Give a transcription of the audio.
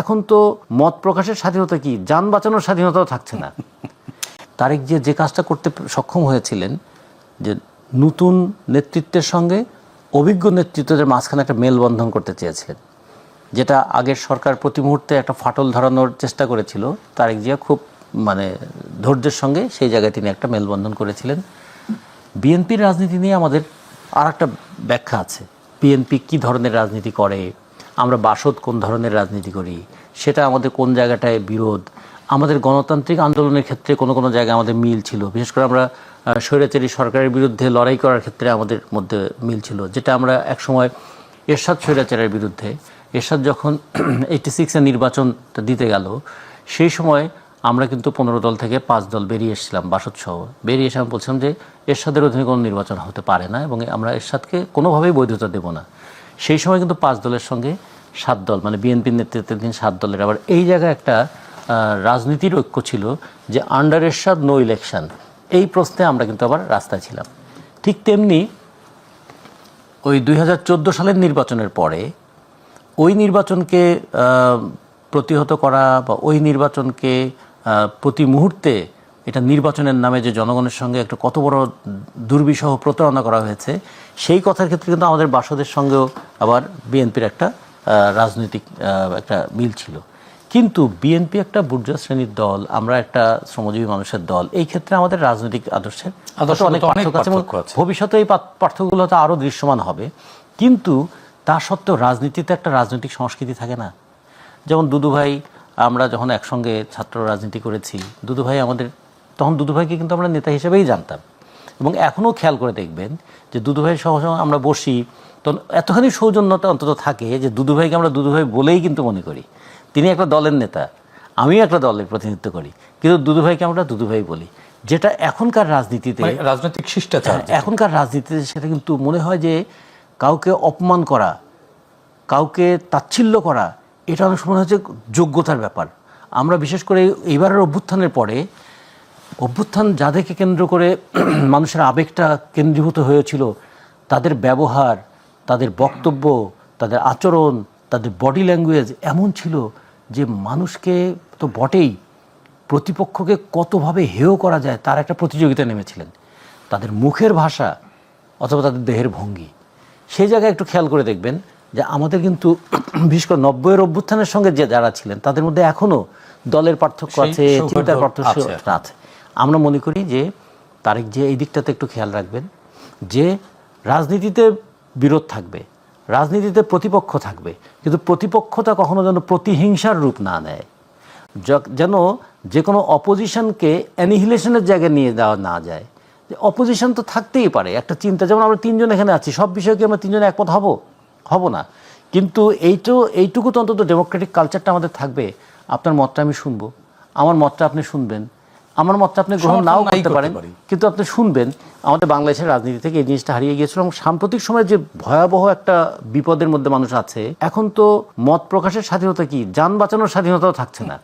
এখন তো মত প্রকাশের স্বাধীনতা কি? যান বাঁচানোর স্বাধীনতাও থাকছে না। তারেক যে যে কাজটা করতে সক্ষম হয়েছিলেন, যে নতুন নেতৃত্বের সঙ্গে অভিজ্ঞ নেতৃত্বের মাঝখানে একটা মেলবন্ধন করতে চেয়েছিলেন, যেটা আগের সরকার প্রতি মুহূর্তে একটা ফাটল ধরানোর চেষ্টা করেছিল, তারেক জিয়া খুব মানে ধৈর্যের সঙ্গে সেই জায়গায় তিনি একটা মেলবন্ধন করেছিলেন। বিএনপির রাজনীতি নিয়ে আমাদের আর একটা ব্যাখ্যা আছে। বিএনপি কী ধরনের রাজনীতি করে? আমরা বাসদ কোন ধরনের রাজনীতি করি? সেটা আমাদের কোন জায়গাটায় বিরোধ? আমাদের গণতান্ত্রিক আন্দোলনের ক্ষেত্রে কোনো কোনো জায়গায় আমাদের মিল ছিল। বিশেষ করে আমরা স্বৈরাচারী সরকারের বিরুদ্ধে লড়াই করার ক্ষেত্রে আমাদের মধ্যে মিল ছিল। যেটা আমরা একসময় এরশাদ স্বৈরাচারের বিরুদ্ধে, এরশাদ যখন এইটি সিক্সের নির্বাচনটা দিতে গেল, সেই সময় আমরা কিন্তু পনেরো দল থেকে পাঁচ দল বেরিয়ে এসেছিলাম, বাসদ সহ। বেরিয়ে এসে আমি বলছিলাম যে, এরশাদের অধীনে কোনো নির্বাচন হতে পারে না এবং আমরা এরশাদকে কোনোভাবেই বৈধতা দেব না। সেই সময় কিন্তু পাঁচ দলের সঙ্গে সাত দল মানে বিএনপির নেতৃত্বাধীন সাত দলের। আবার এই জায়গায় একটা রাজনীতির ঐক্য ছিল যে আন্ডার এরশাদ নো ইলেকশন এই প্রশ্নে আমরা কিন্তু আবার রাস্তায় ছিলাম। ঠিক তেমনি ওই দুই হাজার চোদ্দ সালের নির্বাচনের পরে ওই নির্বাচনকে প্রতিহত করা বা ওই নির্বাচনকে প্রতি মুহূর্তে এটা নির্বাচনের নামে যে জনগণের সঙ্গে একটা কত বড় দুর্বিষহ প্রতারণা করা হয়েছে সেই কথার ক্ষেত্রে কিন্তু আমাদের বাসদের সঙ্গেও আবার বিএনপির একটা রাজনৈতিক একটা মিল ছিল। কিন্তু বিএনপি একটা বুর্জা শ্রেণির দল আমরা একটা শ্রমজীবী মানুষের দল এই ক্ষেত্রে আমাদের রাজনৈতিক আদর্শের আদর্শগত অনেক পার্থক্য আছে এবং ভবিষ্যতে এই পার্থ- পার্থক্যগুলো হয়তো আরও দৃশ্যমান হবে। কিন্তু তা সত্ত্বেও রাজনীতিতে একটা রাজনৈতিক সংস্কৃতি থাকে না। যেমন দুদুভাই আমরা যখন একসঙ্গে ছাত্র রাজনীতি করেছি দুদুভাই আমাদের তখন দুদুভাইকে কিন্তু আমরা নেতা হিসেবেই জানতাম। এবং এখনও খেয়াল করে দেখবেন যে দুদুভাই সহ সহ আমরা বসি তখন এতখানি সৌজন্যতা অন্তত থাকে যে দুদুভাইকে আমরা দুদুভাই বলেই কিন্তু মনে করি। তিনি একটা দলের নেতা আমিও একটা দলের প্রতিনিধিত্ব করি। কিন্তু দুদুভাইকে আমরা দুদুভাই বলি। যেটা এখনকার রাজনীতিতে মানে রাজনৈতিক শিষ্টাচার হ্যাঁ, এখনকার রাজনীতিতে সেটা কিন্তু মনে হয় যে কাউকে অপমান করা কাউকে তাচ্ছিল্য করা এটা অনেক সময় হচ্ছে যোগ্যতার ব্যাপার। আমরা বিশেষ করে এইবারের অভ্যুত্থানের পরে অভ্যুত্থান যাদেরকে কেন্দ্র করে মানুষের আবেগটা কেন্দ্রীভূত হয়েছিল তাদের ব্যবহার তাদের বক্তব্য তাদের আচরণ তাদের বডি ল্যাঙ্গুয়েজ এমন ছিল যে মানুষকে তো বটেই প্রতিপক্ষকে কতভাবে হেয় করা যায় তার একটা প্রতিযোগিতা নেমেছিলেন। তাদের মুখের ভাষা অথবা তাদের দেহের ভঙ্গি। সেই জায়গায় একটু খেয়াল করে দেখবেন যে আমাদের কিন্তু বিশেষ করে নব্বইয়ের অভ্যুত্থানের সঙ্গে যে যারা ছিলেন তাদের মধ্যে এখনও দলের পার্থক্য আছে চিন্তার পার্থক্য আছে। আমরা মনে করি যে তারেক যে এই দিকটাতে একটু খেয়াল রাখবেন যে রাজনীতিতে বিরোধ থাকবে, রাজনীতিতে প্রতিপক্ষ থাকবে, কিন্তু প্রতিপক্ষতা কখনো যেন প্রতিহিংসার রূপ না নেয়। যেন যে কোনো অপোজিশনকে অ্যানিহিলেশনের জায়গায় নিয়ে দেওয়া না যায়। যে অপোজিশন তো থাকতেই পারে, একটা চিন্তা, যেমন আমরা তিনজন এখানে আছি, সব বিষয়ে কি আমরা তিনজন একমত হব? হব না। কিন্তু এইটো, এইটুকু তো অন্তত ডেমোক্রেটিক কালচারটা আমাদের থাকবে। আপনার মতটা আমি শুনব। আমার মতটা আপনি শুনবেন। আমার মতটা আপনি গ্রহণ নাও করতে পারেন। কিন্তু আপনি শুনবেন আমাদের বাংলাদেশের রাজনীতি থেকে এই জিনিসটা হারিয়ে গিয়েছিল এবং সাম্প্রতিক সময়ে যে ভয়াবহ একটা বিপদের মধ্যে মানুষ আছে এখন তো মত প্রকাশের স্বাধীনতা কি? যান বাঁচানোর স্বাধীনতাও থাকছে না।